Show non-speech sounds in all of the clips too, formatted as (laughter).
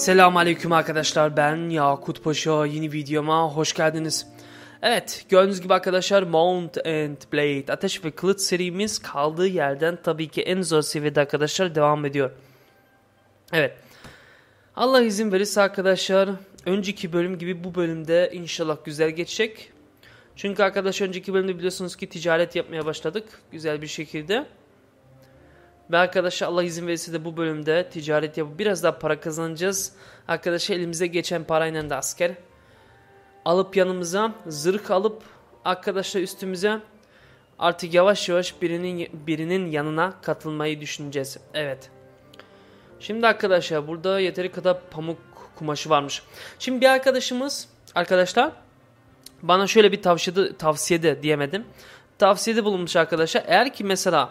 Selamun Aleyküm arkadaşlar ben Yakut Paşa yeni videoma hoş geldiniz. Evet gördüğünüz gibi arkadaşlar Mount and Blade Ateş ve Kılıç serimiz kaldığı yerden tabii ki en zor seviyede arkadaşlar devam ediyor. Evet Allah izin verirse arkadaşlar önceki bölüm gibi bu bölümde inşallah güzel geçecek. Çünkü arkadaşlar önceki bölümde biliyorsunuz ki ticaret yapmaya başladık güzel bir şekilde. Ve arkadaşlar Allah izin verirse de bu bölümde ticaret yapıp biraz daha para kazanacağız. Arkadaşlar elimize geçen parayla da asker alıp yanımıza zırh alıp arkadaşlar üstümüze artık yavaş yavaş birinin birinin yanına katılmayı düşüneceğiz. Evet. Şimdi arkadaşlar burada yeteri kadar pamuk kumaşı varmış. Şimdi bir arkadaşımız arkadaşlar bana şöyle bir tavsiyede, tavsiyede diyemedim. Tavsiyede bulunmuş arkadaşlar. Eğer ki mesela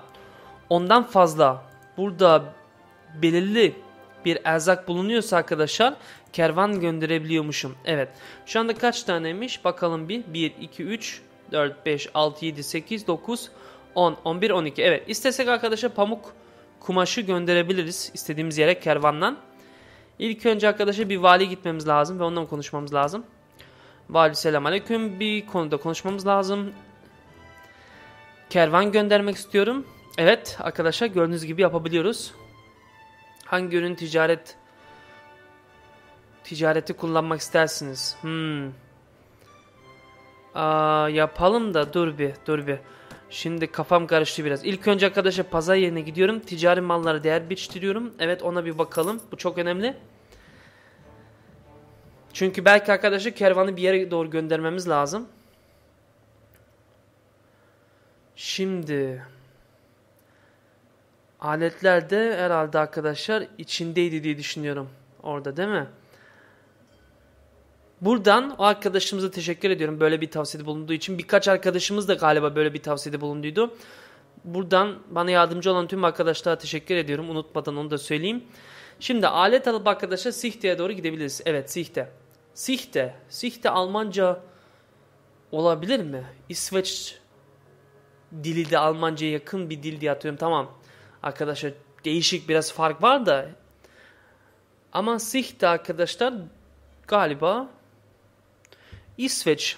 ondan fazla burada belirli bir erzak bulunuyorsa arkadaşlar kervan gönderebiliyormuşum. Evet. Şu anda kaç taneymiş? Bakalım bir. 1, 2, 3, 4, 5, 6, 7, 8, 9, 10, 11, 12. Evet. İstesek arkadaşlar pamuk kumaşı gönderebiliriz istediğimiz yere kervandan. İlk önce arkadaşlar bir vali gitmemiz lazım ve ondan konuşmamız lazım. Vali selam aleyküm bir konuda konuşmamız lazım. Kervan göndermek istiyorum. Evet arkadaşlar gördüğünüz gibi yapabiliyoruz. Hangi ürün ticaret ticareti kullanmak istersiniz? Hmm. Aa, yapalım da dur bir dur bir. Şimdi kafam karıştı biraz. İlk önce arkadaşlar pazar yerine gidiyorum. Ticari mallara değer biçtiriyorum. Evet ona bir bakalım. Bu çok önemli. Çünkü belki arkadaşlar kervanı bir yere doğru göndermemiz lazım. Şimdi aletler de herhalde arkadaşlar içindeydi diye düşünüyorum. Orada değil mi? Buradan o arkadaşımıza teşekkür ediyorum böyle bir tavsiyede bulunduğu için. Birkaç arkadaşımız da galiba böyle bir tavsiyede bulunduydu. Buradan bana yardımcı olan tüm arkadaşlara teşekkür ediyorum. Unutmadan onu da söyleyeyim. Şimdi alet alıp arkadaşlar Sichte'ye doğru gidebiliriz. Evet Sichte. Sichte. Sichte Almanca olabilir mi? İsveç dili de Almanca'ya yakın bir dil diye atıyorum. Tamam. Arkadaşlar değişik biraz fark var da. Ama Sichte arkadaşlar galiba İsveç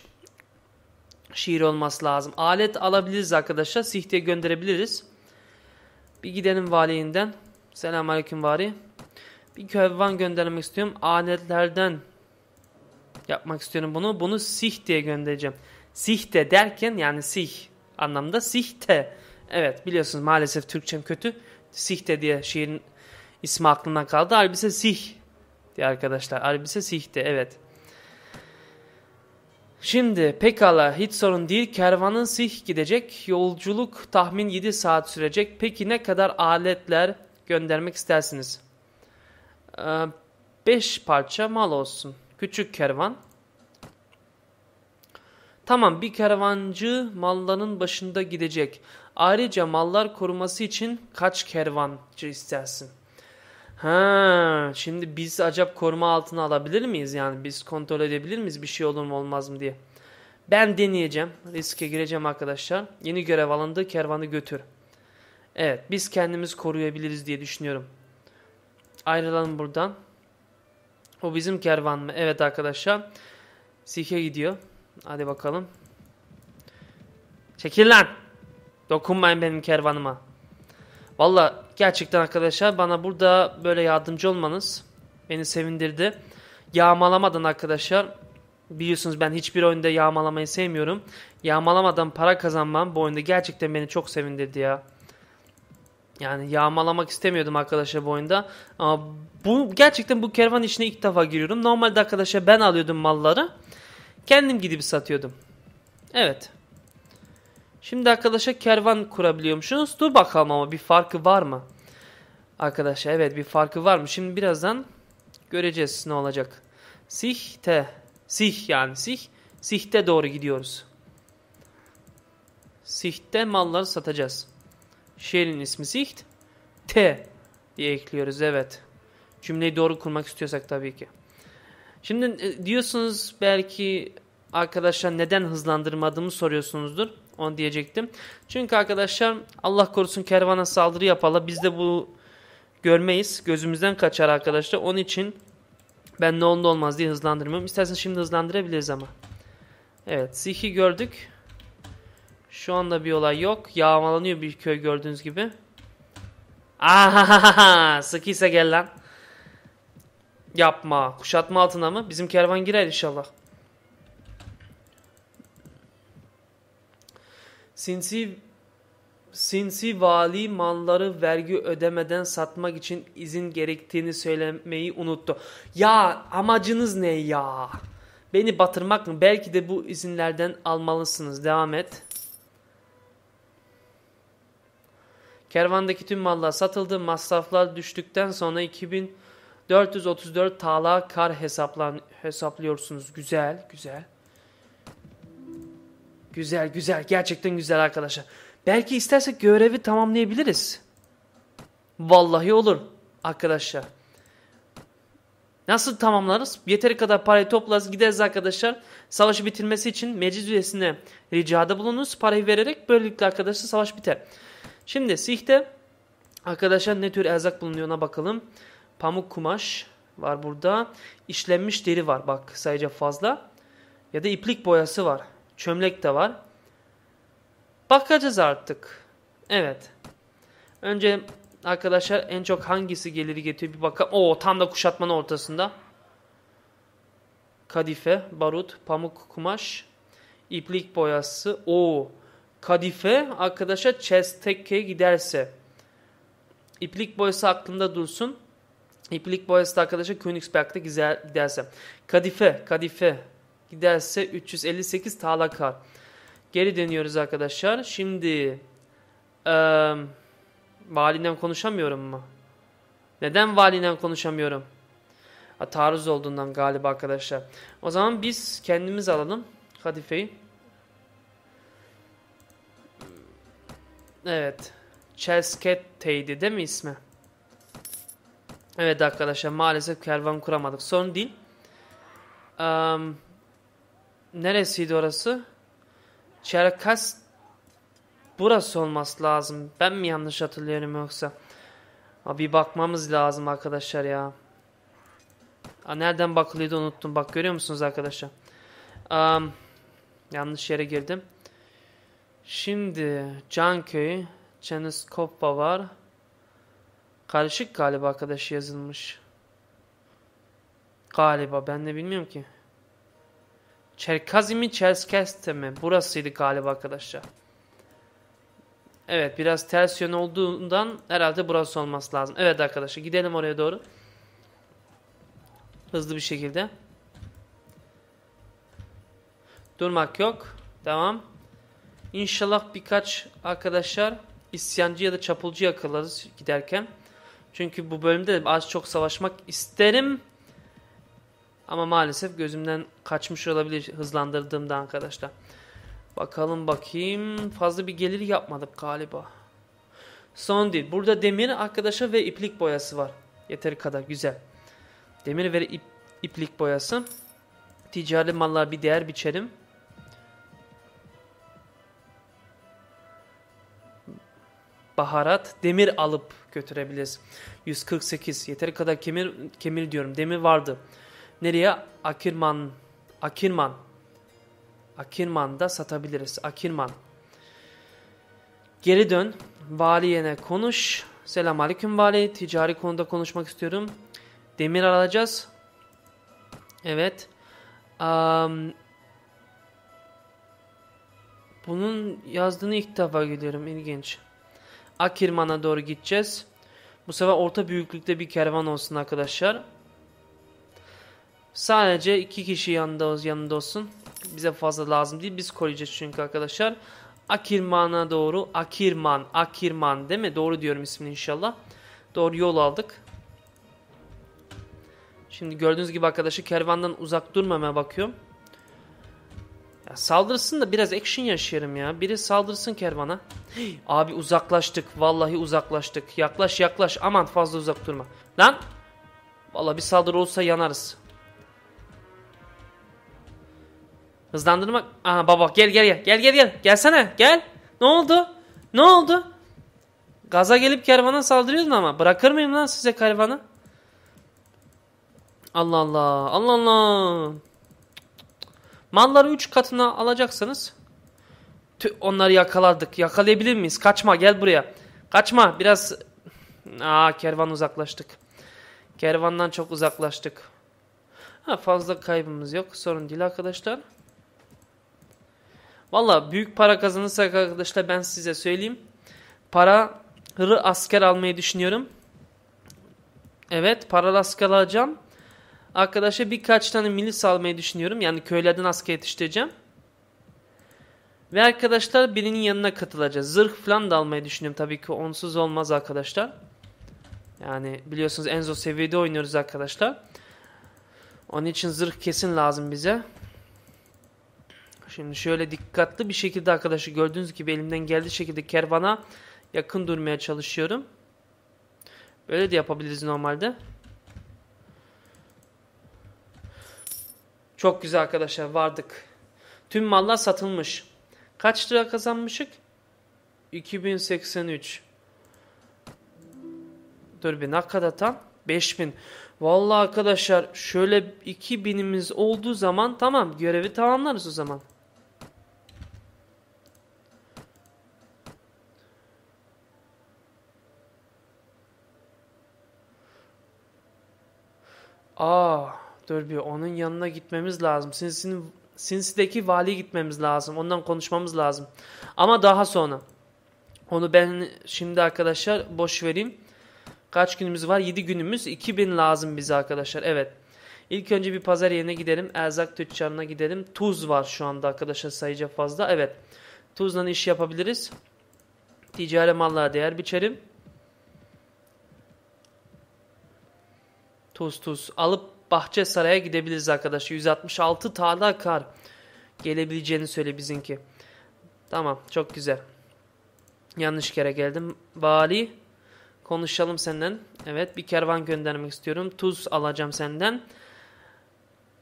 şiir olması lazım. Alet alabiliriz arkadaşlar. Sihti'ye gönderebiliriz. Bir gidelim valiyinden. Selamünaleyküm vali. Bir kervan göndermek istiyorum. Aletlerden yapmak istiyorum bunu. Bunu Sihti'ye göndereceğim. Sihte derken yani sih anlamda Sihte. Evet biliyorsunuz maalesef Türkçem kötü. Sihte diye şiirin ismi aklımdan kaldı. Halbuki Sih diye arkadaşlar. Halbuki Sihte evet. Şimdi pekala hiç sorun değil. Kervanın Sih gidecek. Yolculuk tahmin 7 saat sürecek. Peki ne kadar aletler göndermek istersiniz? 5 ee, parça mal olsun. Küçük kervan. Tamam bir kervancı malların başında gidecek. Ayrıca mallar koruması için kaç kervancı istersin? Ha, şimdi biz acaba koruma altına alabilir miyiz? Yani biz kontrol edebilir miyiz bir şey olur mu olmaz mı diye. Ben deneyeceğim. Riske gireceğim arkadaşlar. Yeni görev alındı. Kervanı götür. Evet biz kendimiz koruyabiliriz diye düşünüyorum. Ayrılalım buradan. O bizim kervan mı? Evet arkadaşlar. Sike gidiyor. Hadi bakalım. Çekil lan. Dokunmayın benim kervanıma. Valla gerçekten arkadaşlar bana burada böyle yardımcı olmanız beni sevindirdi. Yağmalamadan arkadaşlar biliyorsunuz ben hiçbir oyunda yağmalamayı sevmiyorum. Yağmalamadan para kazanmam bu oyunda gerçekten beni çok sevindirdi ya. Yani yağmalamak istemiyordum arkadaşlar bu oyunda. Ama bu gerçekten bu kervan işine ilk defa giriyorum. Normalde arkadaşlar ben alıyordum malları. Kendim gidip satıyordum. Evet. Şimdi arkadaşlar kervan kurabiliyormuşsunuz. Dur bakalım ama bir farkı var mı? Arkadaşlar evet bir farkı var mı? Şimdi birazdan göreceğiz ne olacak. Sihte. Sih yani sih. Sihte doğru gidiyoruz. Sihte malları satacağız. Şehrin ismi Siht. T diye ekliyoruz evet. Cümleyi doğru kurmak istiyorsak tabii ki. Şimdi e, diyorsunuz belki arkadaşlar neden hızlandırmadığımı soruyorsunuzdur. Onu diyecektim. Çünkü arkadaşlar Allah korusun kervana saldırı yapala biz de bu görmeyiz. Gözümüzden kaçar arkadaşlar. Onun için Ben ne onda olmaz diye hızlandırmıyorum. İstersen şimdi hızlandırabiliriz ama. Evet Zih'i gördük. Şu anda bir olay yok. Yağmalanıyor bir köy gördüğünüz gibi. Ahahaha sıkıysa gel lan. Yapma. Kuşatma altına mı? Bizim kervan girer inşallah. Sinsi sinsi vali malları vergi ödemeden satmak için izin gerektiğini söylemeyi unuttu. Ya amacınız ne ya? Beni batırmak mı? Belki de bu izinlerden almalısınız. Devam et. Kervandaki tüm mallar satıldı. Masraflar düştükten sonra 2434 tala kar hesaplan hesaplıyorsunuz. Güzel, güzel. Güzel, güzel. Gerçekten güzel arkadaşlar. Belki istersek görevi tamamlayabiliriz. Vallahi olur arkadaşlar. Nasıl tamamlarız? Yeteri kadar parayı toplarız gideriz arkadaşlar. Savaşı bitirmesi için meclis üyesine ricada bulunuruz. Parayı vererek böylelikle arkadaşlar savaş biter. Şimdi Sih'te arkadaşlar ne tür erzak bulunuyor ona bakalım. Pamuk kumaş var burada. İşlenmiş deri var bak sayıca fazla. Ya da iplik boyası var. Çömlek de var. Bakacağız artık. Evet. Önce arkadaşlar en çok hangisi geliri getiriyor bir bakalım. Oo tam da kuşatmanın ortasında. Kadife, barut, pamuk, kumaş, iplik boyası. Oo kadife arkadaşa Chestekke giderse. İplik boyası aklında dursun. İplik boyası da arkadaşa Königsberg'de giderse. Kadife, kadife giderse 358 tala kar. Geri dönüyoruz arkadaşlar. Şimdi e, validen konuşamıyorum mu? Neden validen konuşamıyorum? Ha, taarruz olduğundan galiba arkadaşlar. O zaman biz kendimiz alalım kadifeyi. Evet. Chelsketteydi değil mi ismi? Evet arkadaşlar maalesef kervan kuramadık. Sorun değil. Um, neresiydi orası? Çerkas burası olması lazım. Ben mi yanlış hatırlıyorum yoksa? bir bakmamız lazım arkadaşlar ya. Aa, nereden bakılıyordu unuttum. Bak görüyor musunuz arkadaşlar? Um, yanlış yere girdim. Şimdi Canköy, Çeniskoppa var. Karışık galiba arkadaş yazılmış. Galiba ben de bilmiyorum ki. Çerkazi mi Çerskeste mi? Burasıydı galiba arkadaşlar. Evet biraz ters yön olduğundan herhalde burası olması lazım. Evet arkadaşlar gidelim oraya doğru. Hızlı bir şekilde. Durmak yok. Devam. İnşallah birkaç arkadaşlar isyancı ya da çapulcu yakalarız giderken. Çünkü bu bölümde az çok savaşmak isterim. Ama maalesef gözümden kaçmış olabilir hızlandırdığımda arkadaşlar. Bakalım bakayım. Fazla bir gelir yapmadık galiba. Son değil. Burada demir arkadaşlar ve iplik boyası var. Yeteri kadar güzel. Demir ve ip, iplik boyası. Ticari mallar bir değer biçelim. Baharat, demir alıp götürebiliriz. 148. Yeteri kadar kemir, kemir diyorum. Demir vardı. Nereye? Akirman. Akirman. Akirman'da satabiliriz. Akirman. Geri dön. Valiyene konuş. Selam aleyküm vali. Ticari konuda konuşmak istiyorum. Demir alacağız. Evet. Um, bunun yazdığını ilk defa görüyorum. İlginç. Akirman'a doğru gideceğiz. Bu sefer orta büyüklükte bir kervan olsun arkadaşlar. Sadece iki kişi yanında, yanında olsun. Bize fazla lazım değil. Biz koruyacağız çünkü arkadaşlar. Akirman'a doğru. Akirman. Akirman değil mi? Doğru diyorum ismini inşallah. Doğru yol aldık. Şimdi gördüğünüz gibi arkadaşı kervandan uzak durmamaya bakıyorum. Ya saldırsın da biraz action yaşayalım ya. Biri saldırsın kervana. Abi uzaklaştık. Vallahi uzaklaştık. Yaklaş yaklaş. Aman fazla uzak durma. Lan. Vallahi bir saldırı olsa yanarız. Hızlandırmak. Aha baba gel gel gel. Gel gel gel. Gelsene gel. Ne oldu? Ne oldu? Gaza gelip kervana saldırıyordun ama. Bırakır mıyım lan size kervanı? Allah Allah. Allah Allah. Malları 3 katına alacaksınız. Tüh, onları yakaladık. Yakalayabilir miyiz? Kaçma gel buraya. Kaçma biraz. Aa kervan uzaklaştık. Kervandan çok uzaklaştık. Ha, fazla kaybımız yok. Sorun değil arkadaşlar. Valla büyük para kazanırsak arkadaşlar ben size söyleyeyim. Para hırı asker almayı düşünüyorum. Evet paralı asker alacağım. Arkadaşlar birkaç tane milis almayı düşünüyorum. Yani köylerden asker yetiştireceğim. Ve arkadaşlar birinin yanına katılacağız. Zırh falan da almayı düşünüyorum. Tabii ki onsuz olmaz arkadaşlar. Yani biliyorsunuz en zor seviyede oynuyoruz arkadaşlar. Onun için zırh kesin lazım bize. Şimdi şöyle dikkatli bir şekilde arkadaşlar gördüğünüz gibi elimden geldiği şekilde kervana yakın durmaya çalışıyorum. Böyle de yapabiliriz normalde. Çok güzel arkadaşlar vardık. Tüm mallar satılmış. Kaç lira kazanmışık? 2083. Dur bir kadar tam? 5000. Vallahi arkadaşlar şöyle 2000'imiz olduğu zaman tamam görevi tamamlarız o zaman. Aa, dur bir onun yanına gitmemiz lazım. Sinsi'nin Sinsi'deki valiye gitmemiz lazım. Ondan konuşmamız lazım. Ama daha sonra. Onu ben şimdi arkadaşlar boş vereyim. Kaç günümüz var? 7 günümüz. 2000 lazım bize arkadaşlar. Evet. İlk önce bir pazar yerine gidelim. Erzak tüccarına gidelim. Tuz var şu anda arkadaşlar sayıca fazla. Evet. Tuzla iş yapabiliriz. Ticari mallara değer biçerim. Tuz tuz. Alıp Bahçe Saray'a gidebiliriz arkadaşlar. 166 tane kar gelebileceğini söyle bizimki. Tamam çok güzel. Yanlış kere geldim. Vali konuşalım senden. Evet bir kervan göndermek istiyorum. Tuz alacağım senden.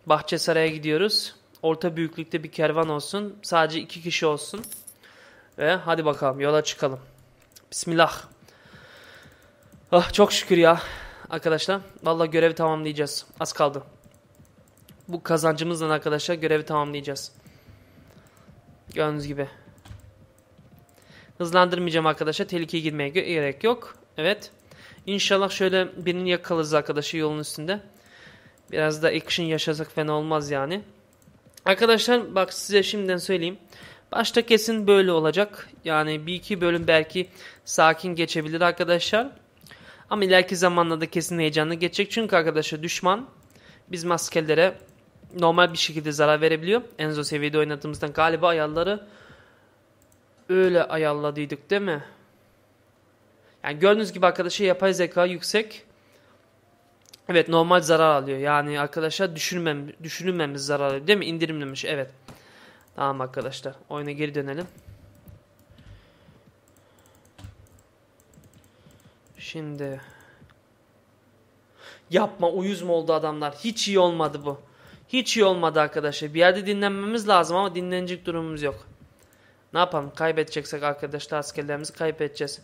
Bahçe Saray'a gidiyoruz. Orta büyüklükte bir kervan olsun. Sadece iki kişi olsun. Ve hadi bakalım yola çıkalım. Bismillah. Ah çok şükür ya. Arkadaşlar valla görevi tamamlayacağız. Az kaldı. Bu kazancımızla arkadaşlar görevi tamamlayacağız. Gördüğünüz gibi. Hızlandırmayacağım arkadaşlar. Tehlikeye girmeye gerek yok. Evet. İnşallah şöyle birini yakalarız arkadaşı yolun üstünde. Biraz da action yaşasak fena olmaz yani. Arkadaşlar bak size şimdiden söyleyeyim. Başta kesin böyle olacak. Yani bir iki bölüm belki sakin geçebilir arkadaşlar. Ama ileriki zamanlarda kesin heyecanlı geçecek. Çünkü arkadaşlar düşman biz askerlere normal bir şekilde zarar verebiliyor. Enzo seviyede oynadığımızdan galiba ayarları öyle ayarladıydık değil mi? Yani gördüğünüz gibi arkadaşlar yapay zeka yüksek. Evet normal zarar alıyor. Yani arkadaşlar düşürmem, düşürülmemiş zarar alıyor değil mi? İndirimlemiş evet. Tamam arkadaşlar oyuna geri dönelim. Şimdi yapma uyuz mu oldu adamlar? Hiç iyi olmadı bu. Hiç iyi olmadı arkadaşlar. Bir yerde dinlenmemiz lazım ama dinlenecek durumumuz yok. Ne yapalım? Kaybedeceksek arkadaşlar askerlerimizi kaybedeceğiz.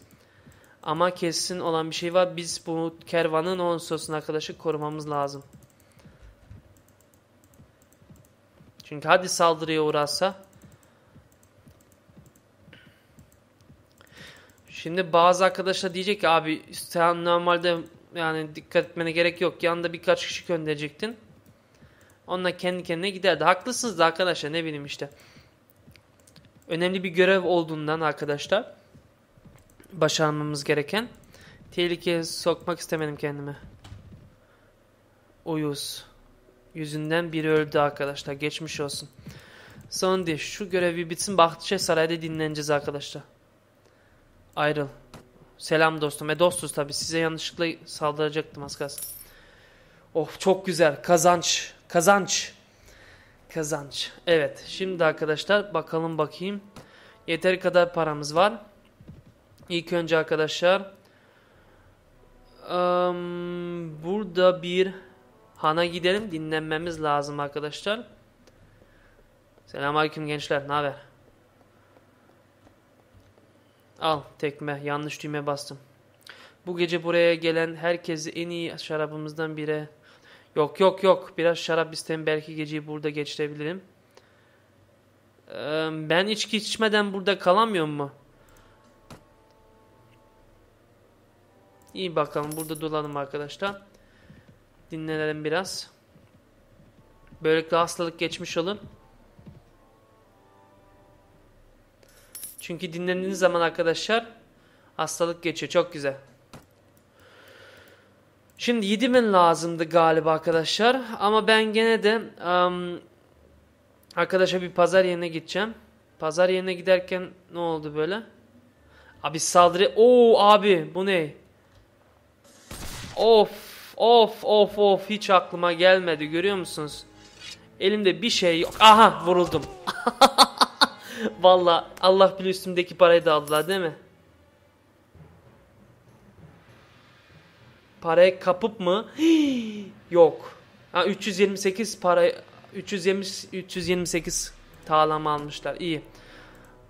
Ama kesin olan bir şey var. Biz bu kervanın on sosunu arkadaşı korumamız lazım. Çünkü hadi saldırıya uğrarsa Şimdi bazı arkadaşlar diyecek ki abi sen normalde yani dikkat etmene gerek yok. Yanında birkaç kişi gönderecektin. Onunla kendi kendine giderdi. Haklısınız da arkadaşlar ne bileyim işte. Önemli bir görev olduğundan arkadaşlar başarmamız gereken tehlikeye sokmak istemedim kendime. Uyuz. Yüzünden biri öldü arkadaşlar. Geçmiş olsun. Son değil. Şu görevi bitsin. Bahçe Saray'da dinleneceğiz arkadaşlar. Ayrıl. Selam dostum. E dostuz tabi. Size yanlışlıkla saldıracaktım az kalsın. Oh çok güzel. Kazanç. Kazanç. Kazanç. Evet. Şimdi arkadaşlar bakalım bakayım. Yeteri kadar paramız var. İlk önce arkadaşlar um, burada bir hana gidelim. Dinlenmemiz lazım arkadaşlar. Selamünaleyküm gençler. Ne haber? Al tekme. Yanlış düğme bastım. Bu gece buraya gelen herkesi en iyi şarabımızdan bire Yok yok yok. Biraz şarap istem belki geceyi burada geçirebilirim. Ee, ben içki içmeden burada kalamıyorum mu? İyi bakalım burada dolalım arkadaşlar. Dinlenelim biraz. Böylelikle hastalık geçmiş olun. Çünkü dinlendiğiniz zaman arkadaşlar hastalık geçiyor. Çok güzel. Şimdi 7000 lazımdı galiba arkadaşlar. Ama ben gene de um, arkadaşa bir pazar yerine gideceğim. Pazar yerine giderken ne oldu böyle? Abi saldırı. Oo abi bu ne? Of of of of hiç aklıma gelmedi görüyor musunuz? Elimde bir şey yok. Aha vuruldum. (laughs) Valla Allah bilir üstümdeki parayı da aldılar değil mi? Parayı kapıp mı? yok. Ha 328 para 320 328 tağlama almışlar. İyi.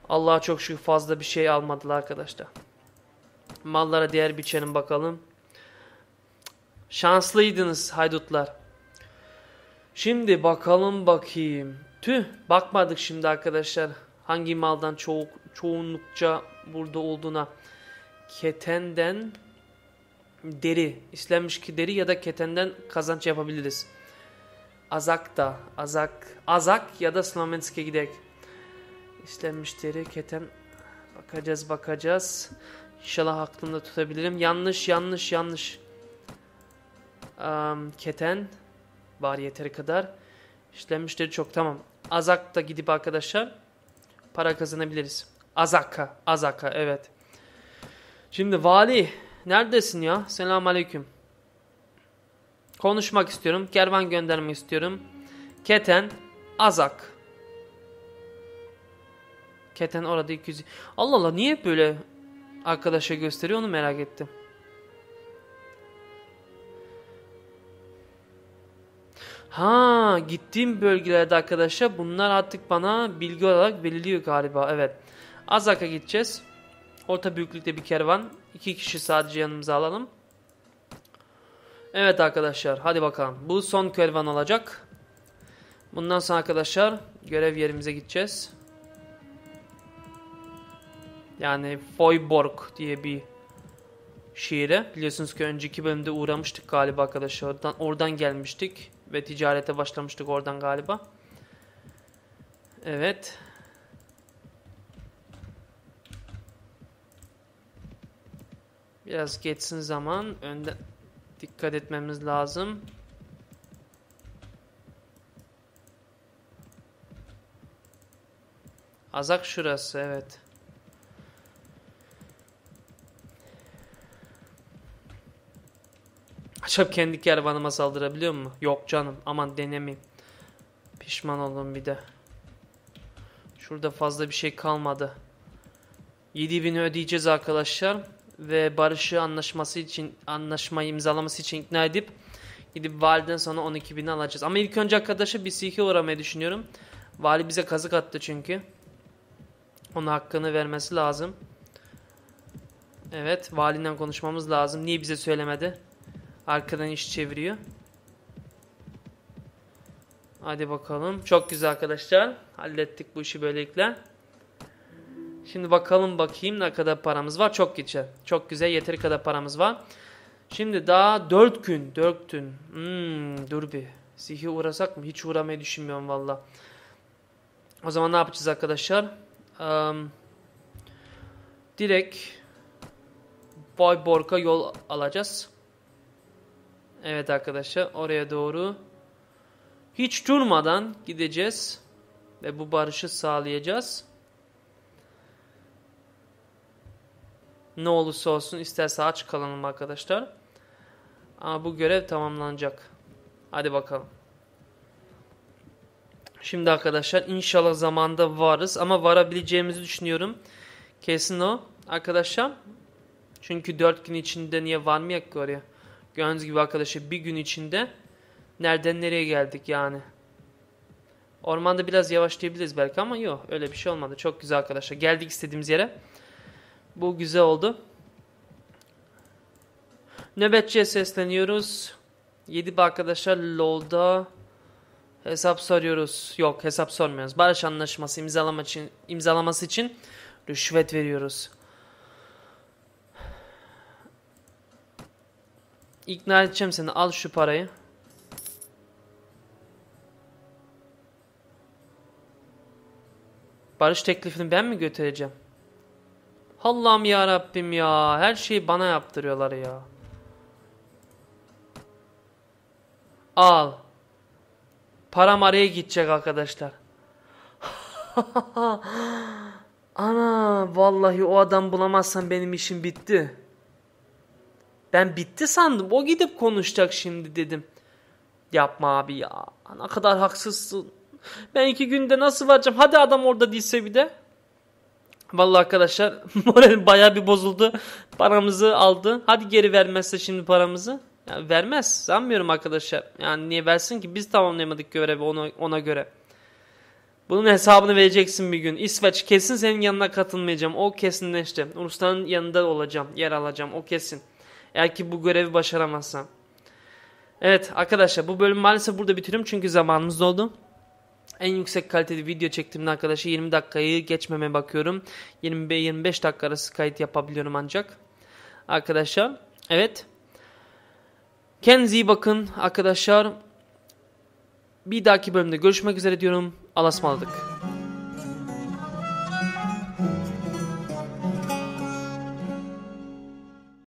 Allah'a çok şükür fazla bir şey almadılar arkadaşlar. Mallara değer biçelim bakalım. Şanslıydınız haydutlar. Şimdi bakalım bakayım. Tüh bakmadık şimdi arkadaşlar. Hangi maldan çoğu, çoğunlukça burada olduğuna. Ketenden deri. İslenmiş ki deri ya da ketenden kazanç yapabiliriz. Azak da. Azak. Azak ya da Slomensk'e gidelim. İslenmiş deri keten. Bakacağız bakacağız. İnşallah aklımda tutabilirim. Yanlış yanlış yanlış. Um, keten var yeteri kadar. İşlenmişleri çok tamam. Azak da gidip arkadaşlar para kazanabiliriz. Azaka, Azaka evet. Şimdi vali neredesin ya? Selamun aleyküm. Konuşmak istiyorum. Kervan göndermek istiyorum. Keten, Azak. Keten orada 200. Allah Allah niye böyle arkadaşa gösteriyor onu merak ettim. Ha gittiğim bölgelerde arkadaşlar bunlar artık bana bilgi olarak veriliyor galiba. Evet. Azak'a gideceğiz. Orta büyüklükte bir kervan. İki kişi sadece yanımıza alalım. Evet arkadaşlar hadi bakalım. Bu son kervan olacak. Bundan sonra arkadaşlar görev yerimize gideceğiz. Yani Foyborg diye bir şehire. Biliyorsunuz ki önceki bölümde uğramıştık galiba arkadaşlar. Oradan, oradan gelmiştik. Ve ticarete başlamıştık oradan galiba. Evet. Biraz geçsin zaman. Önde dikkat etmemiz lazım. Azak şurası evet. Açıp kendi kervanıma saldırabiliyor mu? Yok canım. Aman denemeyeyim. Pişman oldum bir de. Şurada fazla bir şey kalmadı. 7000'i ödeyeceğiz arkadaşlar. Ve barışı anlaşması için anlaşmayı imzalaması için ikna edip gidip validen sonra 12.000'i alacağız. Ama ilk önce arkadaşa bir sihi uğramayı düşünüyorum. Vali bize kazık attı çünkü. Ona hakkını vermesi lazım. Evet valinden konuşmamız lazım. Niye bize söylemedi? Arkadan iş çeviriyor. Hadi bakalım. Çok güzel arkadaşlar. Hallettik bu işi böylelikle. Şimdi bakalım bakayım ne kadar paramız var. Çok güzel. Çok güzel. Yeteri kadar paramız var. Şimdi daha 4 gün. 4 gün. Hmm, dur bir. Sihir uğrasak mı? Hiç uğramayı düşünmüyorum valla. O zaman ne yapacağız arkadaşlar? Um, direkt Boyborg'a yol alacağız. Evet arkadaşlar oraya doğru hiç durmadan gideceğiz ve bu barışı sağlayacağız. Ne olursa olsun isterse aç kalalım arkadaşlar. Ama bu görev tamamlanacak. Hadi bakalım. Şimdi arkadaşlar inşallah zamanda varız ama varabileceğimizi düşünüyorum. Kesin o arkadaşlar. Çünkü 4 gün içinde niye varmayak ki oraya? Gördüğünüz gibi arkadaşlar bir gün içinde nereden nereye geldik yani. Ormanda biraz yavaşlayabiliriz belki ama yok öyle bir şey olmadı. Çok güzel arkadaşlar. Geldik istediğimiz yere. Bu güzel oldu. Nöbetçiye sesleniyoruz. 7 arkadaşlar LoL'da hesap soruyoruz. Yok hesap sormuyoruz. Barış anlaşması imzalama için, imzalaması için rüşvet veriyoruz. İkna edeceğim seni. Al şu parayı. Barış teklifini ben mi götüreceğim? Allah'ım ya Rabbim ya. Her şeyi bana yaptırıyorlar ya. Al. Param araya gidecek arkadaşlar. (laughs) Ana vallahi o adam bulamazsam benim işim bitti. Ben bitti sandım. O gidip konuşacak şimdi dedim. Yapma abi ya. Ne kadar haksızsın. Ben iki günde nasıl varacağım? Hadi adam orada değilse bir de. Vallahi arkadaşlar (laughs) moralim baya bir bozuldu. Paramızı aldı. Hadi geri vermezse şimdi paramızı. Ya vermez. Sanmıyorum arkadaşlar. Yani niye versin ki? Biz tamamlayamadık görevi ona, ona göre. Bunun hesabını vereceksin bir gün. İsveç kesin senin yanına katılmayacağım. O kesinleşti. Rusya'nın yanında olacağım. Yer alacağım. O kesin. Eğer ki bu görevi başaramazsam. Evet arkadaşlar bu bölüm maalesef burada bitiriyorum çünkü zamanımız doldu. En yüksek kaliteli video çektiğimde arkadaşlar 20 dakikayı geçmeme bakıyorum. 25 dakika arası kayıt yapabiliyorum ancak. Arkadaşlar evet. Kendinize iyi bakın arkadaşlar. Bir dahaki bölümde görüşmek üzere diyorum. Alasmaladık.